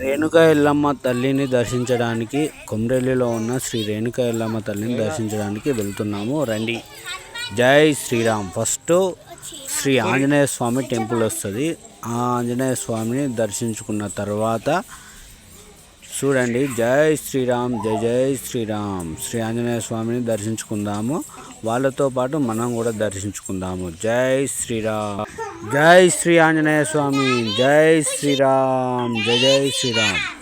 రేణుకా ఎల్లమ్మ తల్లిని దర్శించడానికి కొమ్రెల్లిలో ఉన్న శ్రీ రేణుకా ఎల్లమ్మ తల్లిని దర్శించడానికి వెళ్తున్నాము. రండి. జై శ్రీరామ్. ఫస్ట్ శ్రీ ఆంజనేయ స్వామి టెంపుల్ వస్తుంది. ఆ ఆంజనేయ స్వామిని దర్శించుకున్న తర్వాత చూడండి. జై శ్రీరామ్. జై జై శ్రీరామ్. శ్రీ ఆంజనేయ స్వామిని దర్శించుకుందాము. వాళ్ళతో పాటు మనం కూడా దర్శించుకుందాము. జై శ్రీరామ్. జై శ్రీ ఆంజనేయ స్వామి. జై శ్రీరామ్. జై జై శ్రీరామ్.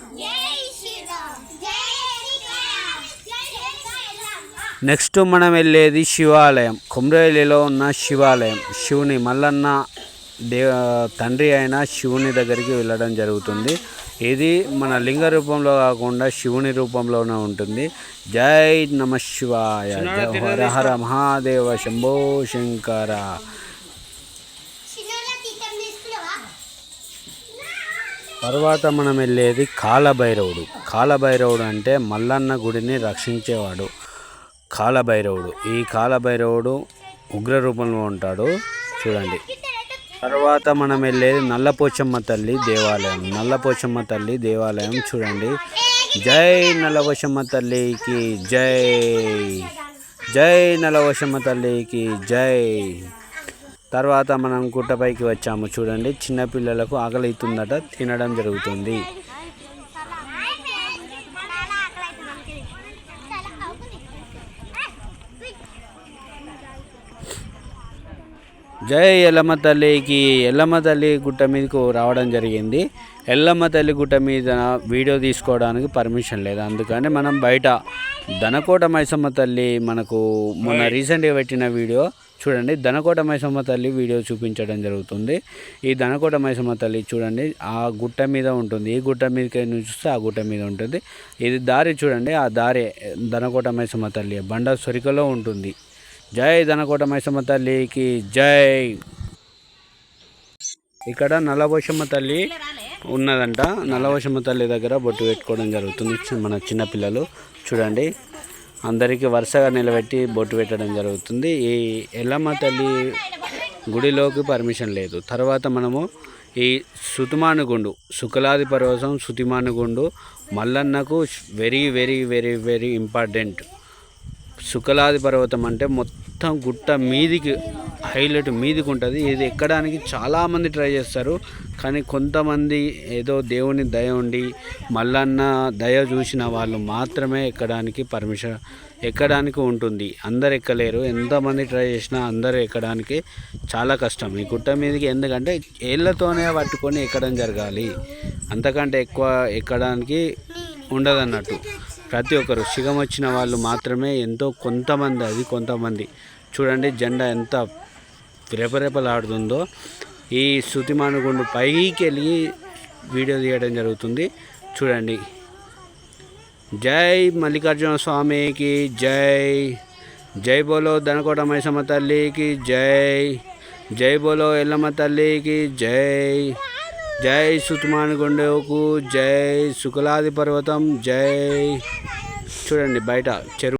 నెక్స్ట్ మనం వెళ్ళేది శివాలయం. కుమ్రేలిలో ఉన్న శివాలయం. శివుని మల్లన్న దే తండ్రి అయిన శివుని దగ్గరికి వెళ్ళడం జరుగుతుంది. ఇది మన లింగ రూపంలో కాకుండా శివుని రూపంలోనే ఉంటుంది. జై నమ శివాయ. హర హర మహాదేవ శంభో శంకర. తర్వాత మనం వెళ్ళేది కాలభైరవుడు. కాలభైరవుడు అంటే మల్లన్న గుడిని రక్షించేవాడు. కాలభైరవుడు. ఈ కాలభైరవుడు ఉగ్ర రూపంలో ఉంటాడు. చూడండి. తర్వాత మనం వెళ్ళేది నల్లపోచమ్మ తల్లి దేవాలయం. నల్లపోచమ్మ తల్లి దేవాలయం చూడండి. జై నల్లపోచమ్మ తల్లికి జై. జై నల్లపోచమ్మ తల్లికి జై. తర్వాత మనం గుట్టపైకి వచ్చాము చూడండి. చిన్నపిల్లలకు ఆకలి అవుతుందట తినడం జరుగుతుంది. జై ఎల్లమ్మ తల్లికి ఎల్లమ్మ తల్లి గుట్ట మీదకు రావడం జరిగింది. ఎల్లమ్మ తల్లి గుట్ట మీద వీడియో తీసుకోవడానికి పర్మిషన్ లేదు. అందుకని మనం బయట దనకోట మైసమ్మ తల్లి మనకు మొన్న రీసెంట్గా పెట్టిన వీడియో చూడండి. దనకోట మైసమ్మ తల్లి వీడియో చూపించడం జరుగుతుంది. ఈ దనకోట మైసమ్మ తల్లి చూడండి. ఆ గుట్ట మీద ఉంటుంది. ఈ గుట్ట మీదకి చూస్తే ఆ గుట్ట మీద ఉంటుంది. ఇది దారి చూడండి. ఆ దారి దనకోట మైసమ్మ తల్లి బండ సొరికలో ఉంటుంది. జై దనకోట మైసమ్మ తల్లికి జై. ఇక్కడ నల్లబోషమ్మ తల్లి ఉన్నదంట. నల్లవోషమ్మ తల్లి దగ్గర బొట్టు పెట్టుకోవడం జరుగుతుంది. మన చిన్నపిల్లలు చూడండి. అందరికీ వరుసగా నిలబెట్టి బొట్టు పెట్టడం జరుగుతుంది. ఈ ఎల్లమ్మ తల్లి గుడిలోకి పర్మిషన్ లేదు. తర్వాత మనము ఈ సుతిమానుగుండు శుక్లాది పర్వతం సుతిమానుగుండు మల్లన్నకు very very very very important శుక్లాది పర్వతం అంటే మొత్తం గుట్ట మీదికి హైలైట్ మీదికి ఉంటుంది ఇది ఎక్కడానికి చాలామంది ట్రై చేస్తారు కానీ కొంతమంది ఏదో దేవుని దయ ఉండి మల్లన్న దయ చూసిన వాళ్ళు మాత్రమే ఎక్కడానికి పర్మిషన్ ఎక్కడానికి ఉంటుంది. అందరు ఎక్కలేరు. ఎంతమంది ట్రై చేసినా అందరు ఎక్కడానికి చాలా కష్టం. ఈ గుట్ట మీదకి ఎందుకంటే ఏళ్ళతోనే పట్టుకొని ఎక్కడం జరగాలి. అంతకంటే ఎక్కువ ఎక్కడానికి ఉండదన్నట్టు. ప్రతి ఒక్కరు సిగం వచ్చిన వాళ్ళు మాత్రమే ఎంతో కొంతమంది అది కొంతమంది. చూడండి జెండా ఎంత రెపరెపలాడుతుందో. ఈ శృతిమానుగుండు పైకి వెళ్ళి వీడియో తీయడం జరుగుతుంది. చూడండి. జై మల్లికార్జున స్వామికి జై. జై బోలో దనకోట మైసమ్మ తల్లికి జై. జై బోలో ఎల్లమ్మ తల్లికి జై. జై సుతుమానుగుండకు జై శుకులాది పర్వతం జై చూడండి బయట చెరువు